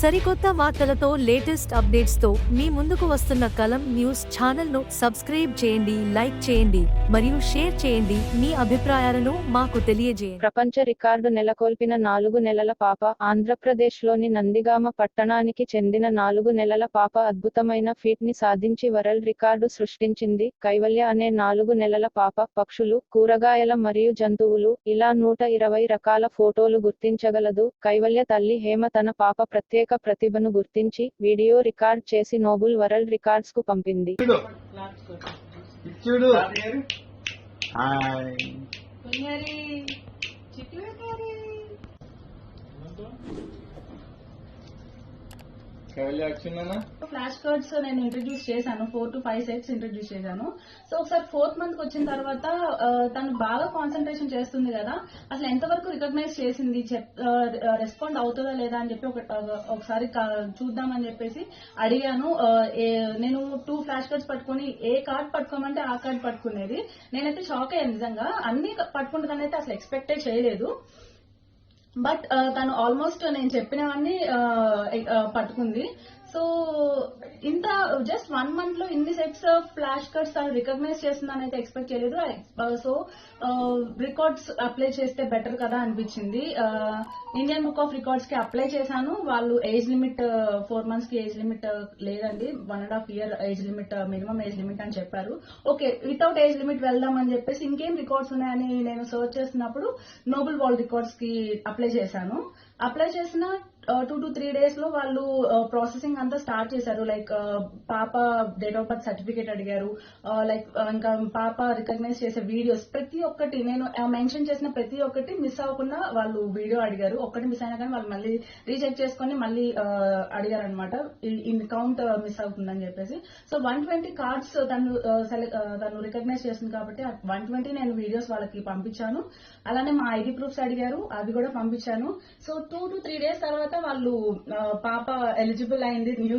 సరికొత్త వార్తలతో లేటెస్ట్ అప్డేట్స్తో మీ ముందుకు వస్తున్న కలం న్యూస్ ఛానల్ను సబ్స్క్రైబ్ చేయండి లైక్ చేయండి మరియు షేర్ చేయండి మీ అభిప్రాయాలను మాకు తెలియజేయండి. ప్రపంచ రికార్డు నెలకొల్పిన నాలుగు నెలల పాప ఆంధ్రప్రదేశ్లోని నందిగామ పట్టణానికి చెందిన నాలుగు నెలల పాప అద్భుతమైన ఫీట్ని సాధించి వరల్డ్ రికార్డు సృష్టించింది. కైవల్య అనే నాలుగు నెలల పాప పక్షులు కూరగాయల మరియు జంతువులు ఇలా నూట ఇరవై రకాల ఫోటోలు గుర్తించగలదు. కైవల్య తల్లి హేమ తన పాప ప్రత్యేక ప్రతిభను గుర్తించి వీడియో రికార్డ్ చేసి నోబుల్ వరల్డ్ రికార్డ్స్కు పంపింది. చూడు చూడు హాయ్. ఫ్లాష్ కార్డ్స్ నేను ఇంట్రడ్యూస్ చేశాను. Four to five sets introduce చేశాను. సో ఒకసారి ఫోర్త్ మంత్ వచ్చిన తర్వాత తను బాగా కాన్సన్ట్రేషన్ చేస్తుంది కదా. అసలు ఎంతవరకు రికగ్నైజ్ చేసింది? రెస్పాండ్ అవుతుందా లేదా అని చెప్పి ఒకసారి చూద్దామని చెప్పేసి అడిగాను. నేను టూ ఫ్లాష్ కార్డ్స్ పట్టుకొని ఏ కార్డ్ పట్టుకోమంటే ఆ కార్డ్ పట్టుకునేది. నేనైతే షాక్ అయ్యాను నిజంగా. అన్ని పట్టుకుంటుందని అయితే అసలు ఎక్స్పెక్టే చేయలేదు. బట్ తను ఆల్మోస్ట్ నేను చెప్పినవన్నీ పట్టుకుంది. సో ఇంత జస్ట్ వన్ మంత్లో ఇన్ని సెట్స్ ఫ్లాష్ కార్డ్స్ తను రికగ్నైజ్ చేస్తుందని అయితే ఎక్స్పెక్ట్ చేయలేదు. సో రికార్డ్స్ అప్లై చేస్తే బెటర్ కదా అనిపించింది. ఇండియన్ బుక్ ఆఫ్ రికార్డ్స్కి అప్లై చేశాను. వాళ్ళు ఏజ్ లిమిట్ ఫోర్ మంత్స్కి ఏజ్ లిమిట్ uh, లేదండి. One and half year age limit minimum age limit అని చెప్పారు. ఓకే వితౌట్ ఏజ్ లిమిట్ వెళ్దాం అని చెప్పేసి ఇంకేం రికార్డ్స్ ఉన్నాయని నేను సర్చ్ చేసినప్పుడు నోబెల్ వరల్డ్ రికార్డ్స్కి అప్లై చేశాను. అప్లై చేసిన టూ టు త్రీ డేస్లో వాళ్ళు uh, ప్రాసెసింగ్ అంతా స్టార్ట్ చేశారు. లైక్ uh, పాప డేట్ ఆఫ్ బర్త్ సర్టిఫికేట్ అడిగారు. Uh, లైక్ ఇంకా పాప రికగ్నైజ్ చేసే వీడియోస్ ప్రతి ఒక్కటి నేను మెన్షన్ చేసిన ప్రతి ఒక్కటి మిస్ అవ్వకుండా వాళ్ళు వీడియో అడిగారు. ఒక్కటి మిస్ అయినా కానీ వాళ్ళు మళ్ళీ రీచెక్ చేసుకొని మళ్ళీ అడిగారు అనమాట ఇన్ కౌంట్ మిస్ అవుతుందని చెప్పేసి. సో వన్ ట్వంటీ కార్డ్స్ తను సెలెక్ట్ తను రికగ్నైజ్ చేసింది కాబట్టి వన్ ట్వంటీ నేను వీడియోస్ వాళ్ళకి పంపించాను. అలానే మా ఐడి ప్రూఫ్స్ అడిగారు. అవి కూడా పంపించాను. So two to three days తర్వాత వాళ్ళు ఆ, పాప ఎలిజిబుల్ అయింది న్యూ